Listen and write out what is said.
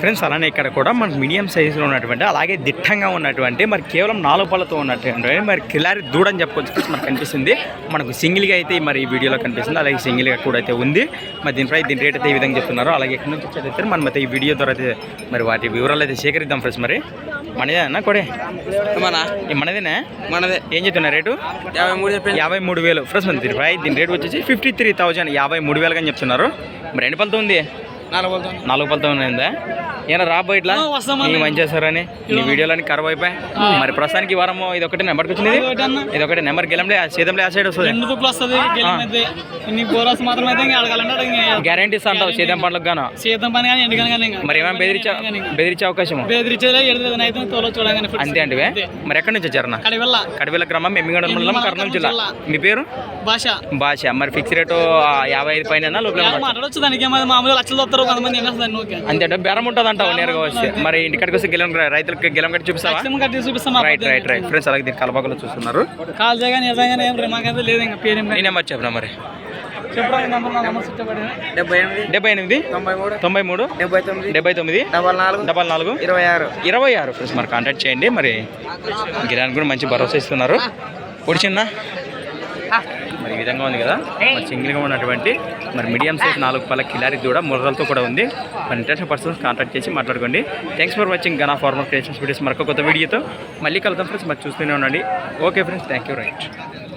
Friends అలానే ఇక్కడ కూడా మనకు మీడియం సైజులో ఉన్నటువంటి అలాగే దిట్టంగా ఉన్నటువంటి మరి కేవలం నాలుగు పళ్ళతో ఉన్నటువంటి మరి కిలారి దూడని చెప్పుకోవచ్చు. ఫ్రెండ్స్ మనకు కనిపిస్తుంది. మనకు సింగిల్గా అయితే మరి ఈ వీడియోలో కనిపిస్తుంది. అలాగే సింగిల్గా కూడా అయితే ఉంది. మరి దీనిపై దీని రేట్ అయితే ఈ విధంగా చెప్తున్నారు అలాగే ఎక్కడి నుంచి వచ్చేది మనం అయితే ఈ వీడియో ద్వారా అయితే మరి వాటి వివరాలు అయితే సేకరిద్దాం ఫ్రెండ్స్ మరి. మనదేనా కొడే? మనదేనా? మనదే. ఏం చెప్తున్నా రేటు? యాభై మూడు యాభై మూడు వేలు. ఫ్రెండ్స్ మన దీనిపై దీని రేట్ వచ్చేసి ఫిఫ్టీ త్రీ థౌజండ్ యాభై మూడు వేలుగా చెప్తున్నారు. మరి ఎన్ని పళ్ళతో ఉంది? నాలుగు పళ్ళతో ఉందా ఏనా రాబో ఇట్లా? మంచి చేస్తారని. నీ వీడియోలని ఖరాబ్ అయిపోయి మరి ప్రస్తుతానికి ఈ వారం ఇది ఒకటి నెంబర్కి వచ్చింది. ఇది? ఒకటి నెంబర్. గెలంలే సీతంలే ఆ సైడ్ వస్తుంది. గ్యారంటీస్ అంటావు సీతం పండ్లకు గాను. సీతం పని కానీ మరి ఏమైనా బెదిరించే బెదిరించే అవకాశం అంతే అంటే మరి ఎక్కడి నుంచి వచ్చారన్న? కడి వల్ల కడివెల గ్రామం ఎమ్మిగడ మండలం కర్నూలు జిల్లా. మీ పేరు? భాష. భాష. మరి ఫిక్స్ రేటు యాభై ఐదు పైన లోపల మాట్లాడొచ్చు దానికి ఏమైనా మామూలుగా లక్షలు కొంతమంది అంటే బేరం ఉంటుంది అంటావు నేరుగా వస్తే మరి ఇంటికాడికి వస్తే గెలం రైతులకు గెలం కట్టి చూపిస్తావా? లక్షలు కట్టి చూపిస్తాం రైట్ రైట్ రైట్. ఫ్రెండ్స్ అలాగే దీని కలపకలు చూస్తున్నారు. కాల్ చేయగానే నిజంగానే ఏం రే- మాకైతే లేదు ఇంకా పేరు నీ నెంబర్ చెప్పనా మరి? డెబ్బై ఎనిమిది తొంభై మూడు తొంభై మూడు డెబ్బై తొమ్మిది డెబ్బై తొమ్మిది డబల్ నాలుగు డబల్ నాలుగు ఇరవై ఆరు. ఇరవై ఆరు. ఫ్రెండ్స్ మరి కాంటాక్ట్ చేయండి. మరి గిరానికి కూడా మంచి భరోసా ఇస్తున్నారు. ఈ విధంగా ఉంది కదా? సింగిల్గా ఉన్నటువంటి మరి మీడియం సైజ్ నాలుగు పళ్ళ కిలారి కూడా ముర్రలతో కూడా ఉంది. మరి ఇంట్రెస్ట్ పర్సన్స్ కాంటాక్ట్ చేసి మాట్లాడుకోండి. థ్యాంక్స్ ఫర్ వాచింగ్ గనా ఫార్మర్ క్రియేషన్స్ వీడియోస్ మరొక కొత్త వీడియోతో మళ్ళీ కలుద్దాం ఫ్రెండ్స్ మరి చూస్తూనే ఉండండి. Okay friends thank you right